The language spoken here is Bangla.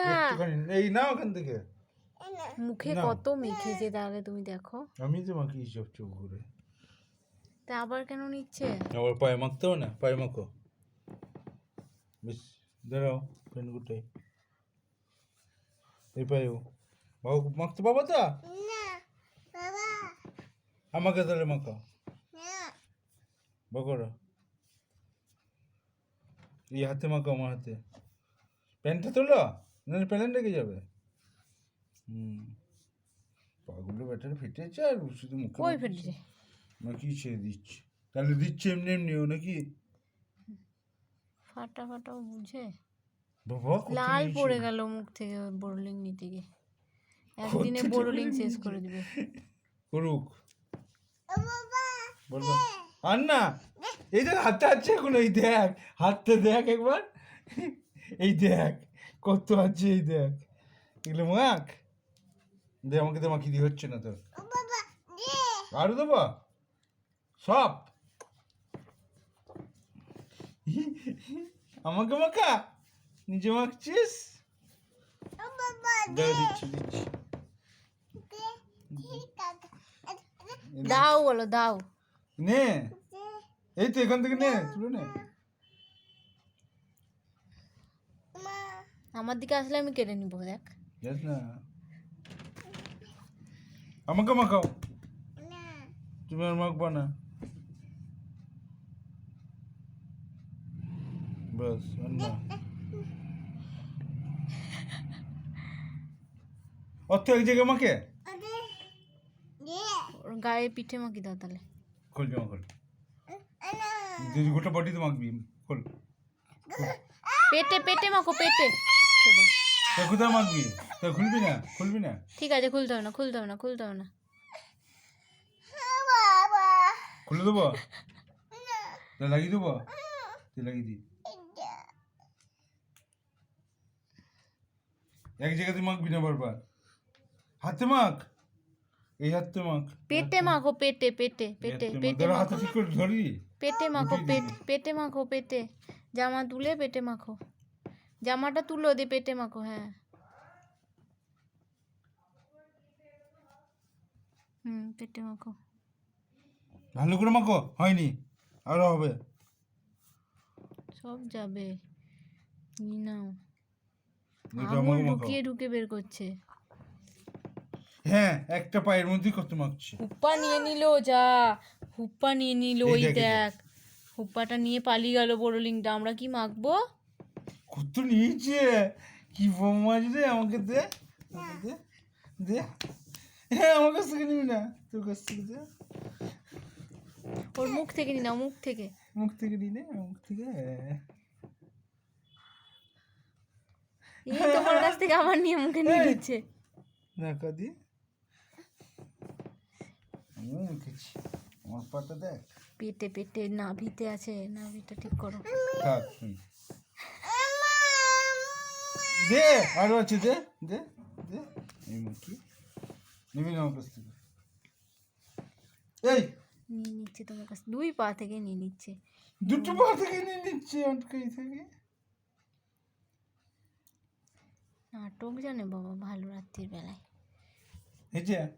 একটুখানি এই না ওখান থেকে। মুখে। কত মেখেছে তাহলে তুমি দেখো। আমি তো মাখি সব চোখ ঘুরে। তা আবার কেন নিচ্ছে? আবার পায়ে মাখতে হবে না পায়ে মাখো। বেশ দাঁড়াও পেন গুটাই। এই পায়েও। বাবু মাখতে পাবো তো? আমাকে তাহলে মাখাও। বকরো এই হাতে মাখো আমার হাতে। প্যান্টটা তোলো? নাহলে প্যান্ট রেখে যাবে। হুম। পাগুলো ব্যাটারি ফেটেছে আর শুধু মুখে কই। ফেটেছে? নাকি ছেড়ে দিচ্ছে? তাহলে দিচ্ছে এমনি এমনিও নাকি? ফাটা ফাটাও বুঝে। বাবা লাল পড়ে গেল মুখ থেকে বোরলিং নিতে গিয়ে। একদিনে বোরলিং শেষ করে দিবে। করুক। বলো আর না এই দেখ হাতটা আছে এখন এই দেখ হাতটা দেখ একবার। এই দেখ কত আছে এই দেখ এগুলো মাখ দে আমাকে তো মাখি দিয়ে হচ্ছে না তোর আরও দেবো সব আমাকে মাখা নিজে মাখছিস দাও দিচ্ছি দিচ্ছি দাও বলো দাও নে এই তো এখান থেকে নে তুলে নে আমার দিকে আসলে আমি কেটে নিবো দেখ। আমাকে মাখাও। তুমি আর মাখবা না। বাস না। অর্থ এক জায়গায় মাখে? গায়ে পিঠে মাখি দাও তাহলে। খোল জামা খোল। গোটা বডি তো মাখবি খোল। পেটে পেটে মাখো পেটে। ছেড়ে দাও। তা কোথায় মাখবি তা খুলবি না? খুলবি না? ঠিক আছে খুলতে হবে না খুলতে হবে না খুলতে হবে না। খুলে দেবো? লাগিয়ে দেবো? লাগিয়ে দি এক জায়গাতে মাখবি না বারবার? হাতে মাখ। এই হাতে মাখ। পেটে মাখো পেটে পেটে পেটে পেটে হাতে ঠিক করে ধরি। পেটে মাখো পেট। পেটে মাখো পেটে। জামা তুলে পেটে মাখো। জামাটা তুলো দিয়ে পেটে মাখো হ্যাঁ। হুম পেটে মাখো। ভালো করে মাখো হয়নি আরও হবে। সব যাবে নিয়ে নাও। আঙুল ঢুকিয়ে ঢুকে বের করছে। হ্যাঁ একটা পায়ের মধ্যেই কত মাখছে। হুপ্পা নিয়ে নিল যা হুপ্পা নিয়ে নিল ওই দেখ, হুপ্পাটা নিয়ে পালিয়ে গেল বোরোলিংটা আমরা কি মাখবো? কত নিয়েছে। কি বোম রে আমাকে দে। আমাকে দে। দে। হ্যাঁ আমার কাছ থেকে নিবি না। তোর কাছ থেকে দে। ওর মুখ থেকে নি নাও মুখ থেকে। মুখ থেকে নিই নে মুখ থেকে। এই তোমার কাছ থেকে আমার নিয়ে মুখে নিয়ে নিচ্ছে। দেখা দি। আমার পাটা দেখ। পেটে পেটে নাভিতে আছে। নাভিটা ঠিক করো। দে আরও আছে দে দে দে। এই মুখি। নিবি না আমার থেকে। এই। নিয়ে নিচ্ছে তোমার কাছে দুই পা থেকে নিয়ে নিচ্ছে। দুটো পা থেকে নিয়ে নিচ্ছে আটকাই থেকে। নাটক জানে বাবা ভালো রাত্রির বেলায়। এই যে